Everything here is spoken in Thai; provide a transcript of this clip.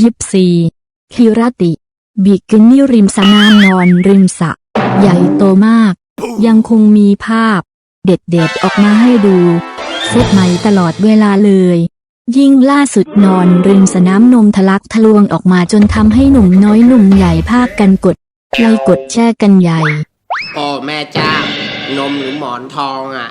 ยิบซีคิราติ บิกินี่ริมสระนามนอนริมสระใหญ่โตมาก ยังคงมีภาพ เด็ดๆออกมาให้ดู เซตใหม่ตลอดเวลาเลย ยิ่งล่าสุดนอนริมสระน้ำนมทะลักทะลวงออกมาจนทำให้หนุ่มน้อยหนุ่มใหญ่ภาคกันกดไลค์กดแชร์กันใหญ่ โอ้แม่จ้านมหรือหมอนทองอะ